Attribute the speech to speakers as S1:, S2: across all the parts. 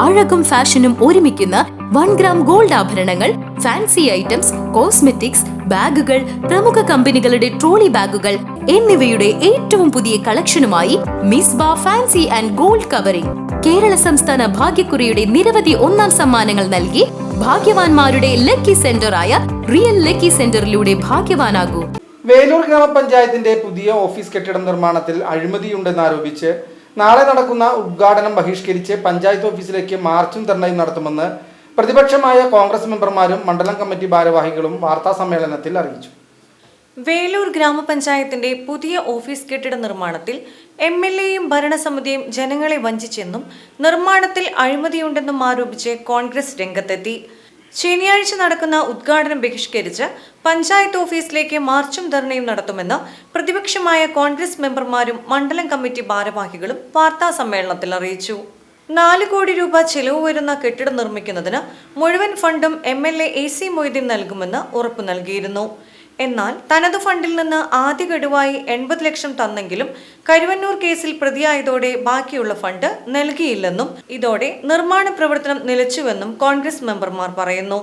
S1: അഴകും ഫാഷനും ഒരുമിക്കുന്ന one gram gold ആഭരണങ്ങൾ ഫാൻസി ഐറ്റംസ് കോസ്മെറ്റിക്സ് ബാഗുകൾ പ്രമുഖ കമ്പനികളുടെ ട്രോളി ബാഗുകൾ എന്നിവയുടെ ഏറ്റവും പുതിയ കളക്ഷനുമായി Misba fancy and gold covering. Kerala സംസ്ഥാന ഭാഗ്യക്കുറിയുടെ നിരവധി ഒന്നാം സമ്മാനങ്ങൾ നൽകി ഭാഗ്യവാന്മാരുടെ ലക്കി സെന്ററായ റിയൽ ലക്കി സെന്ററിലൂടെ ഭാഗ്യവാനാകൂ.
S2: വേലൂർ ഗ്രാമപഞ്ചായത്തിന്റെ പുതിയ ഓഫീസ് കെട്ടിട നിർമ്മാണത്തിൽ അഴിമതിയുണ്ടെന്നാരോപിച്ച് നാളെ നടക്കുന്ന ഉദ്ഘാടനം ബഹിഷ്കരിച്ച് പഞ്ചായത്ത് ഓഫീസിലേക്ക് മാർച്ചും ധർണയും നടത്തുമെന്ന് പ്രതിപക്ഷമായ കോൺഗ്രസ് മെമ്പർമാരും മണ്ഡലം കമ്മിറ്റി ഭാരവാഹികളും വാർത്താ സമ്മേളനത്തിൽ അറിയിച്ചു.
S3: വേലൂർ ഗ്രാമപഞ്ചായത്തിന്റെ പുതിയ ഓഫീസ് കെട്ടിട നിർമ്മാണത്തിൽ എം എൽ എയും ഭരണസമിതിയും ജനങ്ങളെ വഞ്ചിച്ചെന്നും നിർമ്മാണത്തിൽ അഴിമതിയുണ്ടെന്നും ആരോപിച്ച് കോൺഗ്രസ് രംഗത്തെത്തി. ശനിയാഴ്ച നടക്കുന്ന ഉദ്ഘാടനം ബഹിഷ്കരിച്ച് പഞ്ചായത്ത് ഓഫീസിലേക്ക് മാർച്ചും ധർണയും നടത്തുമെന്ന് പ്രതിപക്ഷമായ കോൺഗ്രസ് മെമ്പർമാരും മണ്ഡലം കമ്മിറ്റി ഭാരവാഹികളും വാർത്താ സമ്മേളനത്തിൽ അറിയിച്ചു. നാല് കോടി രൂപ ചെലവ് വരുന്ന കെട്ടിടം നിർമ്മിക്കുന്നതിന് മുഴുവൻ ഫണ്ടും M L A C Moideen നൽകുമെന്ന് ഉറപ്പു നൽകിയിരുന്നു. എന്നാൽ തനത് ഫണ്ടിൽ നിന്ന് ആദ്യ ഗഡുവായി എൺപത് ലക്ഷം തന്നെങ്കിലും കരുവന്നൂർ കേസിൽ പ്രതിയായതോടെ ബാക്കിയുള്ള ഫണ്ട് നൽകിയില്ലെന്നും ഇതോടെ നിർമ്മാണ പ്രവർത്തനം നിലച്ചുവെന്നും കോൺഗ്രസ് മെമ്പർമാർ പറയുന്നു.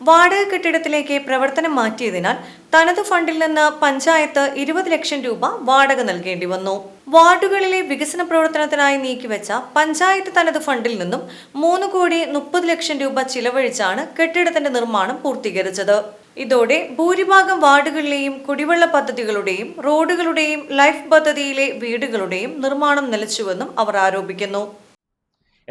S3: വാടക കെട്ടിടത്തിലേക്ക് പ്രവർത്തനം മാറ്റിയതിനാൽ തനത് ഫണ്ടിൽ നിന്ന് പഞ്ചായത്ത് ഇരുപത് ലക്ഷം രൂപ വാടക നൽകേണ്ടി വന്നു. വാർഡുകളിലെ വികസന പ്രവർത്തനത്തിനായി നീക്കിവെച്ച പഞ്ചായത്ത് തനത് ഫണ്ടിൽ നിന്നും മൂന്ന് കോടി മുപ്പത് ലക്ഷം രൂപ ചിലവഴിച്ചാണ് കെട്ടിടത്തിന്റെ നിർമ്മാണം പൂർത്തീകരിച്ചത്. ഇതോടെ ഭൂരിഭാഗം വാർഡുകളിലെയും കുടിവെള്ള പദ്ധതികളുടെയും റോഡുകളുടെയും ലൈഫ് പദ്ധതിയിലെ വീടുകളുടെയും നിർമ്മാണം നിലച്ചുവെന്നും അവർ ആരോപിക്കുന്നു.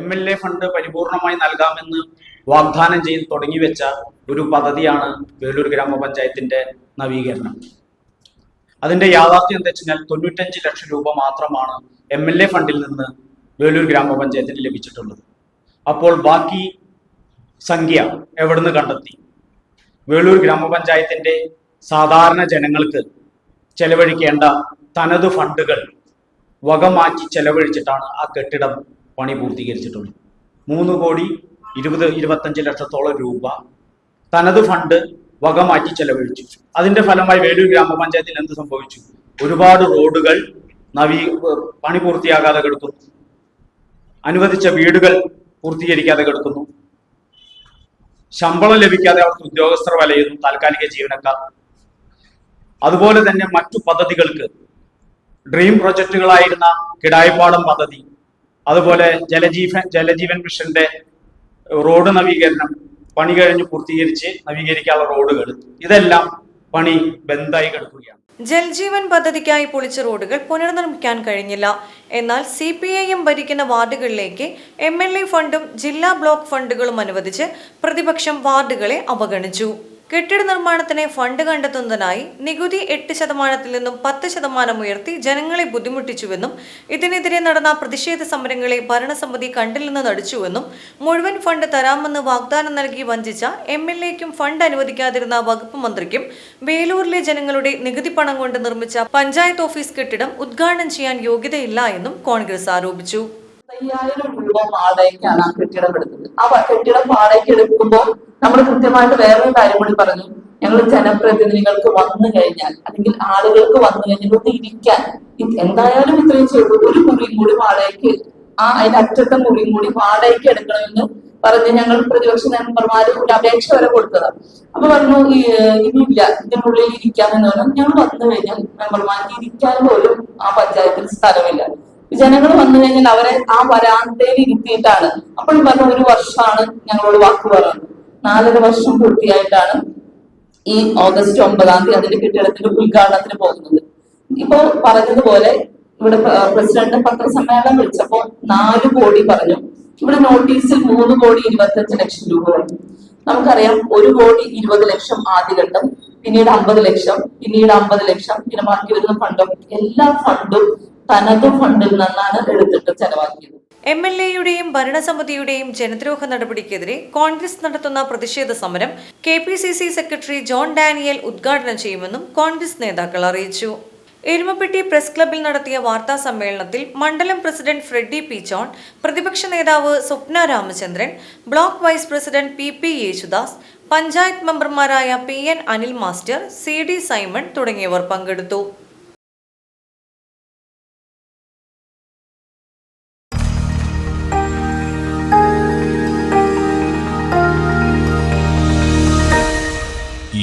S4: എം എൽ എ ഫണ്ട് പരിപൂർണമായി നൽകാമെന്ന് വാഗ്ദാനം ചെയ്ത് തുടങ്ങിവെച്ച ഒരു പദ്ധതിയാണ് വേലൂർ ഗ്രാമപഞ്ചായത്തിന്റെ നവീകരണം. അതിന്റെ യാഥാർത്ഥ്യം എന്താ വെച്ചാൽ തൊണ്ണൂറ്റഞ്ച് ലക്ഷം രൂപ മാത്രമാണ് എം എൽ എ ഫണ്ടിൽ നിന്ന് വേലൂർ ഗ്രാമപഞ്ചായത്തിന് ലഭിച്ചിട്ടുള്ളത്. അപ്പോൾ ബാക്കി സംഖ്യ എവിടുന്ന് കണ്ടെത്തി? വേളൂർ ഗ്രാമപഞ്ചായത്തിന്റെ സാധാരണ ജനങ്ങൾക്ക് ചെലവഴിക്കേണ്ട തനത് ഫണ്ടുകൾ വകമാറ്റി ചെലവഴിച്ചിട്ടാണ് ആ കെട്ടിടം പണി പൂർത്തീകരിച്ചിട്ടുള്ളത്. മൂന്ന് കോടി ഇരുപത് ഇരുപത്തഞ്ച് ലക്ഷത്തോളം രൂപ തനത് ഫണ്ട് വകമാറ്റി ചെലവഴിച്ചു. അതിന്റെ ഫലമായി വേലൂർ ഗ്രാമപഞ്ചായത്തിൽ എന്ത് സംഭവിച്ചു? ഒരുപാട് റോഡുകൾ നവീ പണി പൂർത്തിയാകാതെ കിടക്കുന്നു. അനുവദിച്ച വീടുകൾ പൂർത്തീകരിക്കാതെ കിടക്കുന്നു. ശമ്പളം ലഭിക്കാതെ അവർക്ക് ഉദ്യോഗസ്ഥർ വലയുന്നു താൽക്കാലിക ജീവനക്കാർ. അതുപോലെ തന്നെ മറ്റു പദ്ധതികൾക്ക് ഡ്രീം പ്രൊജക്റ്റുകളായിരുന്ന കിടായിപ്പാടം പദ്ധതി അതുപോലെ ജലജീവൻ ജലജീവൻ മിഷന്റെ റോഡ് നവീകരണം പണി കഴിഞ്ഞ് പൂർത്തീകരിച്ച് നവീകരിക്കാനുള്ള റോഡുകൾ ഇതെല്ലാം പണി ബന്ധായി കിടക്കുകയാണ്.
S3: ജൽജീവൻ പദ്ധതിക്കായി പൊളിച്ച റോഡുകൾ പുനർനിർമ്മിക്കാൻ കഴിഞ്ഞില്ല. എന്നാൽ സി പി ഐ എം ഭരിക്കുന്ന വാർഡുകളിലേക്ക് എം എൽ എ ഫണ്ടും ജില്ലാ ബ്ലോക്ക് ഫണ്ടുകളും അനുവദിച്ച് പ്രതിപക്ഷം വാർഡുകളെ അവഗണിച്ചു. കെട്ടിട നിർമ്മാണത്തിന് ഫണ്ട് കണ്ടെത്തുന്നതിനായി നികുതി എട്ട് ശതമാനത്തിൽ നിന്നും പത്ത് ശതമാനം ഉയർത്തി ജനങ്ങളെ ബുദ്ധിമുട്ടിച്ചുവെന്നും ഇതിനെതിരെ നടന്ന പ്രതിഷേധ സമരങ്ങളെ ഭരണസമിതി കണ്ടില്ലെന്ന് നടിച്ചുവെന്നും മുഴുവൻ ഫണ്ട് തരാമെന്ന് വാഗ്ദാനം നൽകി വഞ്ചിച്ച എം എൽ എക്കും ഫണ്ട് അനുവദിക്കാതിരുന്ന വകുപ്പ് മന്ത്രിക്കും വേലൂരിലെ ജനങ്ങളുടെ നികുതി പണം കൊണ്ട് നിർമ്മിച്ച പഞ്ചായത്ത് ഓഫീസ് കെട്ടിടം ഉദ്ഘാടനം ചെയ്യാൻ യോഗ്യതയില്ല എന്നും കോൺഗ്രസ് ആരോപിച്ചു.
S5: അയ്യായിരം രൂപ വാടകയ്ക്കാണ് ആ കെട്ടിടം എടുത്തത് ആ കെട്ടിടം വാടകയ്ക്ക് എടുക്കുമ്പോൾ നമ്മൾ കൃത്യമായിട്ട് വേറൊരു കാര്യം കൂടി പറഞ്ഞു. ഞങ്ങൾ ജനപ്രതിനിധികൾക്ക് വന്നു കഴിഞ്ഞാൽ അല്ലെങ്കിൽ ആളുകൾക്ക് വന്നു കഴിഞ്ഞാൽ ഒന്ന് ഇരിക്കാൻ എന്തായാലും ഇത്രയും ചെയ്തു ഒരു മുറിയും കൂടി വാടകയ്ക്ക് ആ അതിന്റെ അറ്റത്തെ മുറിയും കൂടി വാടകയ്ക്ക് എടുക്കണമെന്ന് പറഞ്ഞ് ഞങ്ങൾ പ്രതിപക്ഷ മെമ്പർമാര് ഒരു അപേക്ഷ വരെ കൊടുത്തതാണ് അപ്പൊ പറഞ്ഞു ഇനിയില്ല ഇതിനുള്ളിൽ ഇരിക്കാമെന്ന് പറഞ്ഞു. ഞങ്ങൾ വന്നു കഴിഞ്ഞാൽ മെമ്പർമാർക്ക് ഇരിക്കാൻ പോലും ആ പഞ്ചായത്തിൽ സ്ഥലമില്ല. ജനങ്ങൾ വന്നു കഴിഞ്ഞാൽ അവരെ ആ വരാന്തയിൽ ഇരുത്തിയിട്ടാണ്. അപ്പോൾ പറഞ്ഞ ഒരു വർഷമാണ് ഞങ്ങളോട് വാക്ക് പറഞ്ഞത്. നാലര വർഷം പൂർത്തിയായിട്ടാണ് ഈ ഓഗസ്റ്റ് ഒമ്പതാം തീയതി അതിന്റെ കെട്ടിടത്തിന്റെ ഉദ്ഘാടനത്തിന് പോകുന്നത്. ഇപ്പോ പറഞ്ഞതുപോലെ ഇവിടെ പ്ര- പ്രസിഡന്റ് പത്രസമ്മേളനം വിളിച്ചപ്പോ നാല് കോടി പറഞ്ഞു. ഇവിടെ നോട്ടീസിൽ മൂന്ന് കോടി ഇരുപത്തഞ്ച് ലക്ഷം രൂപ പറഞ്ഞു നമുക്കറിയാം ഒരു കോടി ഇരുപത് ലക്ഷം ആദ്യഘട്ടം പിന്നീട് അമ്പത് ലക്ഷം പിന്നീട് അമ്പത് ലക്ഷം പിന്നെ ബാക്കി വരുന്ന ഫണ്ടും എല്ലാ ഫണ്ടും തനത് ഫണ്ടിൽ നിന്നാണ് എടുത്തിട്ട് ചെലവാക്കിയത്.
S3: എം എൽ എയുടെയും ഭരണസമിതിയുടെയും ജനദ്രോഹ നടപടിക്കെതിരെ കോൺഗ്രസ് നടത്തുന്ന പ്രതിഷേധ സമരം K P C C secretary John Daniel ഉദ്ഘാടനം ചെയ്യുമെന്നും കോൺഗ്രസ് നേതാക്കൾ അറിയിച്ചു. എരുമപ്പെട്ടി പ്രസ് ക്ലബിൽ നടത്തിയ വാർത്താ സമ്മേളനത്തിൽ മണ്ഡലം പ്രസിഡന്റ് ഫ്രെഡി പി ജോൺ പ്രതിപക്ഷ നേതാവ് Swapna Ramachandran block vice president P P Yesudas panchayat മെമ്പർമാരായ P N Anil master C D Simon തുടങ്ങിയവർ പങ്കെടുത്തു.